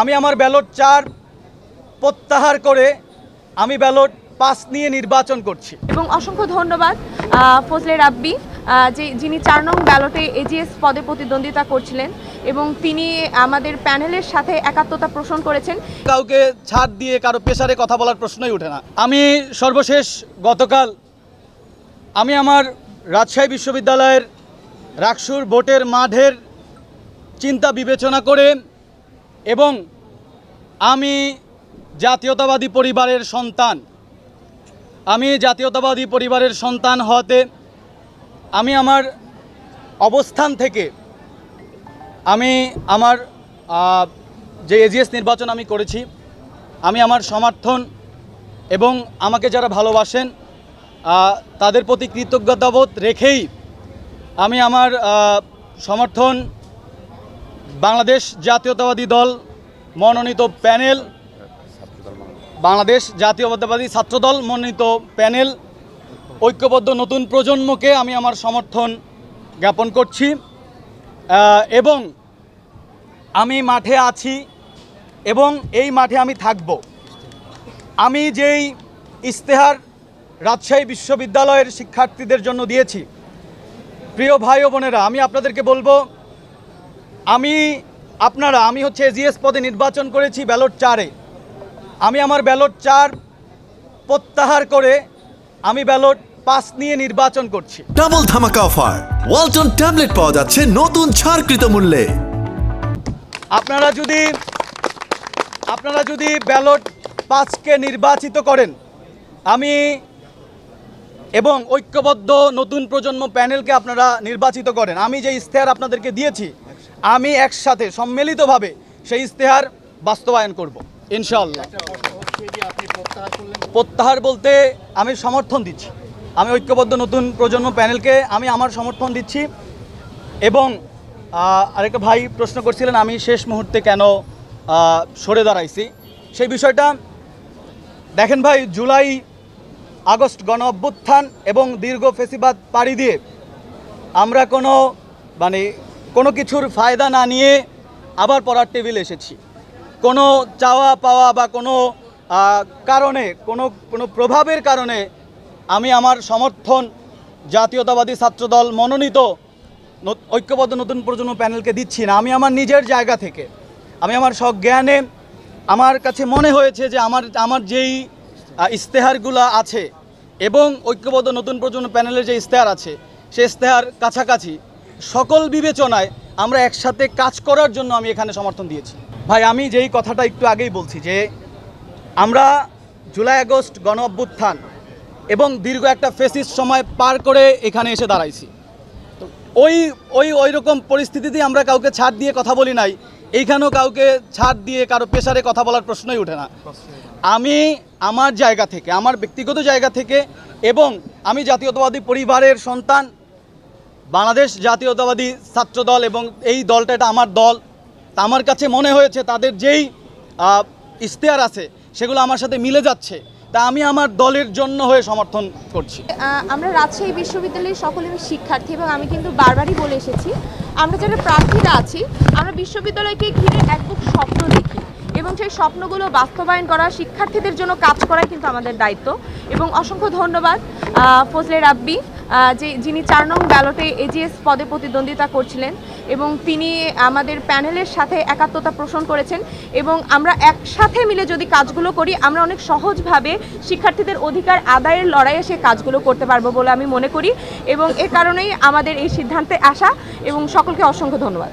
আমি আমার ব্যালট চার প্রত্যাহার করে আমি ব্যালট পাস নিয়ে নির্বাচন করছি। এবং অসংখ্য ধন্যবাদ ফজলে রাব্বি যে যিনি চার নং ব্যালটে এজিএস পদে প্রতিদ্বন্দ্বিতা করছিলেন এবং তিনি আমাদের প্যানেলের সাথে একাত্মতা পোষণ করেছেন। কাউকে ছাড় দিয়ে কারও পেশারে কথা বলার প্রশ্নই ওঠে না। আমি সর্বশেষ গতকাল আমি আমার রাজশাহী বিশ্ববিদ্যালয়ের রাকসুর ভোটের মাঠের চিন্তা বিবেচনা করে এবং আমি জাতীয়তাবাদী পরিবারের সন্তান। আমি জাতীয়তাবাদী পরিবারের সন্তান হতে আমি আমার অবস্থান থেকে আমি আমার যে এজিএস নির্বাচন আমি করেছি, আমি আমার সমর্থন এবং আমাকে যারা ভালোবাসেন তাদের প্রতি কৃতজ্ঞতাবোধ রেখেই আমি আমার সমর্থন বাংলাদেশ জাতীয়তাবাদী দল মনোনীত প্যানেল। বাংলাদেশ জাতীয়তাবাদী ছাত্রদল মনোনীত প্যানেল। ঐক্যবদ্ধ নতুন প্রজন্মকে আমি আমার সমর্থন জ্ঞাপন করছি। এবং আমি মাঠে আছি এবং এই মাঠে আমি থাকব। আমি যেই ইস্তেহার রাজশাহী বিশ্ববিদ্যালয়ের শিক্ষার্থীদের জন্য দিয়েছি। প্রিয় ভাই ও বোনেরা, আমি আপনাদেরকে বলব আমি আপনারা আমি হচ্ছে এজিএস পদে নির্বাচন করেছি ব্যালট চারে। আমি আমার ব্যালট চার প্রত্যাহার করে আমি ব্যালট পাস নিয়ে নির্বাচন করছি। ডাবল ধামাকা অফার। ওয়ালটন ট্যাবলেট পাওয়া যাচ্ছে নতুন ছাড়কৃত মূল্যে। আপনারা যদি আপনারা যদি ব্যালট পাঁচকে নির্বাচিত করেন আমি এবং ঐক্যবদ্ধ নতুন প্রজন্ম প্যানেলকে আপনারা নির্বাচিত করেন। আমি যে ইশতেহার আপনাদেরকে দিয়েছি আমি একসাথে সম্মিলিতভাবে সেই ইশতেহার বাস্তবায়ন করব, ইনশাআল্লাহ। প্রত্যাহার বলতে আমি সমর্থন দিচ্ছি। আমি ঐক্যবদ্ধ নতুন প্রজন্ম প্যানেলকে আমি আমার সমর্থন দিচ্ছি। এবং আরেকটা ভাই প্রশ্ন করছিলেন, আমি শেষ মুহূর্তে কেন সরে দাঁড়াইছি? সেই বিষয়টা দেখেন ভাই, জুলাই আগস্ট গণ অভ্যুত্থান এবং দীর্ঘ ফেসিবাদ পাড়ি দিয়ে আমরা কোনো মানে কোনো কিছুর ফায়দা না নিয়ে আবার পড়ার টেবিল এসেছি। কোনো চাওয়া পাওয়া বা কোনো কারণে, কোনো কোনো প্রভাবের কারণে আমি আমার সমর্থন জাতীয়তাবাদী ছাত্রদল মনোনীত ঐক্যবদ্ধ নতুন প্রজন্ম প্যানেলকে দিচ্ছি না। আমি আমার নিজের জায়গা থেকে, আমি আমার সজ্ঞানে আমার কাছে মনে হয়েছে যে আমার আমার যেই ইশতেহারগুলো আছে এবং ঐক্যবদ্ধ নতুন প্রজন্ম প্যানেলের যে ইশতেহার আছে সেই ইশতেহার কাছাকাছি সকল বিবেচনায় আমরা একসাথে কাজ করার জন্য আমি এখানে সমর্থন দিয়েছি। ভাই, আমি যেই কথাটা একটু আগেই বলছি যে, আমরা জুলাই আগস্ট গণ অভ্যুত্থান এবং দীর্ঘ একটা ফেসিস সময় পার করে এখানে এসে দাঁড়াইছি। তো ওই ওই ওই রকম পরিস্থিতিতে আমরা কাউকে ছাড় দিয়ে কথা বলি নাই। এইখানেও কাউকে ছাড় দিয়ে কারও পেশারে কথা বলার প্রশ্নই ওঠে না। আমি আমার জায়গা থেকে, আমার ব্যক্তিগত জায়গা থেকে এবং আমি জাতীয়তাবাদী পরিবারের সন্তান বাংলাদেশ জাতীয়তাবাদী ছাত্রদল এবং এই দলটা এটা আমার দল। তা আমার কাছে মনে হয়েছে তাদের যেই ইশতেহার আছে, সেগুলো আমার সাথে মিলে যাচ্ছে। তা আমি আমার দলের জন্য হয়ে সমর্থন করছি। আমরা রাজশাহী বিশ্ববিদ্যালয়ের সকলে শিক্ষার্থী এবং আমি কিন্তু বারবারই বলে এসেছি, আমরা যারা প্রার্থীরা আছি, আমরা বিশ্ববিদ্যালয়কে ঘিরে এক বুক স্বপ্ন দেখি এবং সেই স্বপ্নগুলো বাস্তবায়ন করা, শিক্ষার্থীদের জন্য কাজ করাই কিন্তু আমাদের দায়িত্ব। এবং অসংখ্য ধন্যবাদ ফজলে রাব্বি যে যিনি চার নং ব্যালটে এজিএস পদে প্রতিদ্বন্দ্বিতা করছিলেন এবং তিনি আমাদের প্যানেলের সাথে একাত্মতা পোষণ করেছেন এবং আমরা একসাথে মিলে যদি কাজগুলো করি, আমরা অনেক সহজভাবে শিক্ষার্থীদের অধিকার আদায়ের লড়াইয়ে সে কাজগুলো করতে পারব বলে আমি মনে করি এবং এ কারণেই আমাদের এই সিদ্ধান্তে আসা এবং সকলকে অসংখ্য ধন্যবাদ।